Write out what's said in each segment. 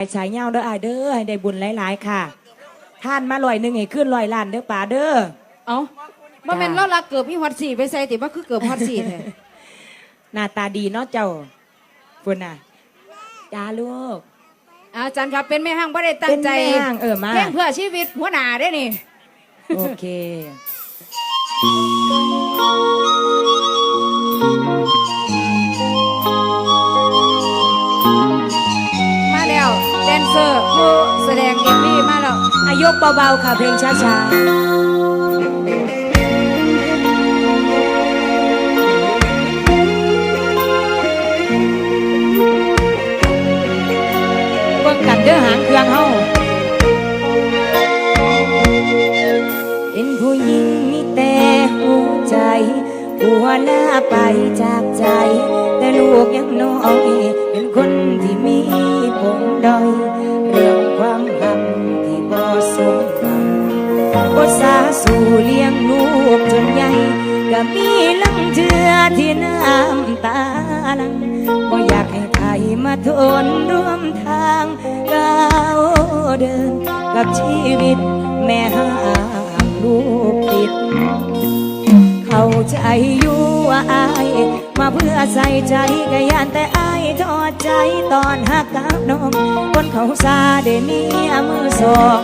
ให้ฉายเงาเด้ออายเด้อให้ได้บุญหลายๆค่ะ ท่านมาลอยหนึ่งให้ขึ้นลอยล้านเด้อป่าเด้อ เอาบ่แม่นเราลักเกือบพี่ฮอดสี่ไปใส่ติว่าคือเกือบฮอดสี่แท้หน้าตาดีเนาะเจ้าฝุ่นน่ะจ้าลูกอาจารย์ครับเป็นแม่ห้างบ่ได้ตั้งใจเป็นแม่ห้างเออมาเพลงเพื่อชีวิตหัวหน้าได้นี่ โอเค เซอร์ผู้แสดงเอ็มวีมาแล้วอายกเบาๆค่ะเพลงช้าๆเบิ่งกันเด้อหางเครื่องเฮาเป็นผู้หญิงมีแต่หัวใจหัวหน้าไปจากใจ แต่ลูกยังน้อยเป็นคนที่มี สาสู่เลี้ยงลูกจนใหญ่ก็มีลังเทือที่น้ำตาลังบ่อยากให้ใครมาทนร่วมทางก้าวเดินกับชีวิตแม่ห้ามลูกติด เข้าใจอยู่ว่าอาย มาเพื่อใส่ใจก็ยานแต่อายทอดใจตอนหักกับน้องคนเขาซาได้มีมือสอง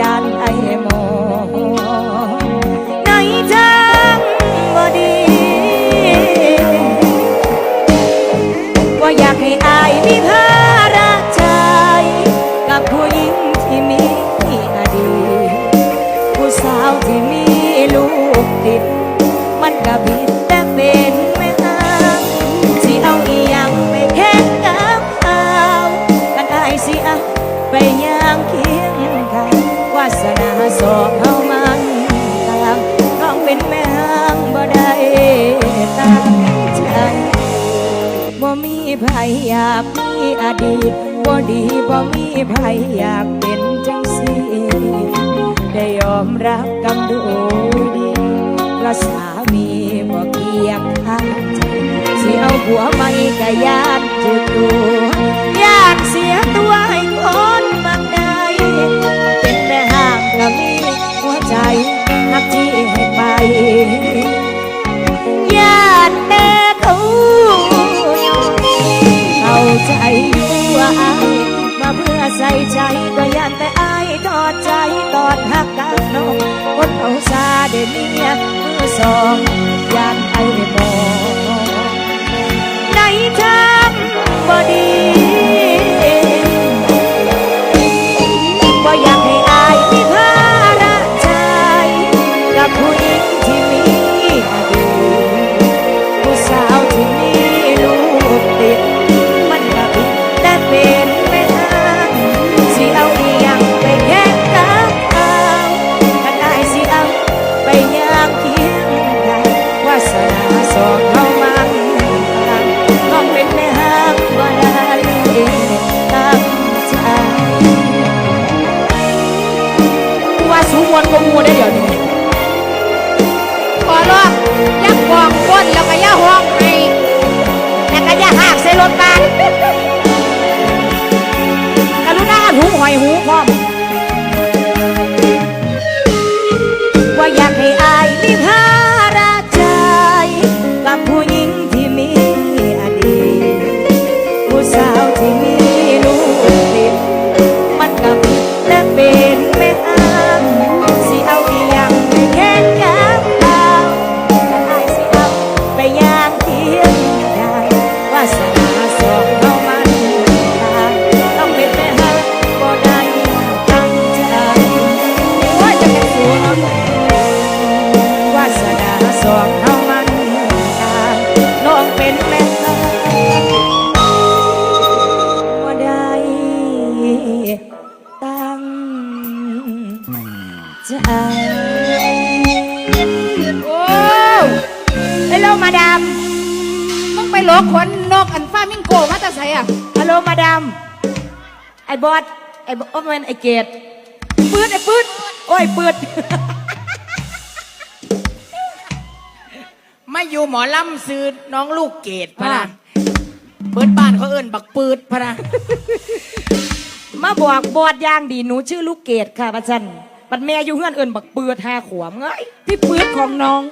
ยานไอ้ม มีไผอยากมีอดีตบ่ดีบ่มีไผอยากเป็นจังสีได้ยอมรับกำดูดีเพราะสามีบ่เกียบข้างใจสิเอาผัวไม่กะยานจืดตัวยานเสียตัวให้คนบางใดเป็นแม่ห้างก็มีหัวใจนักที่ ว่าอายมาเพื่อใส่ใจก็ยันแต่อายทอดใจตอดหักกันน้องคนเอาซาเดเมียมือสองยานไอ้มอง ว่าสูงวนกว่าหมูได้เดี๋ยวนี้ขอร้องยักกองก้นแล้วก็อย่าห้องให้แล้วก็อย่าหากใส่รถบัส ใจโอ้ฮัลโหลมาดามมึงไปหลอกขนนกอันฟามิงโกมาแต่ไสอะฮัลโหลมาดามไอ้บอสไอ้บอสมันไอ้เกดปืดไอ้ปืดโอ้ยเปิดมาอยู่หมอลำซื้อน้องลูกเกดพะนะเปิดบ้านเขาเอิ้นบักปืดพะนะมาบอกบอดอย่างดีหนูชื่อลูกเกดค่ะพระจัน บัดแม่อยู่เฮือนเอินบักเปือดหาขวมเอ้ยพี่ปื๊ดของน้อง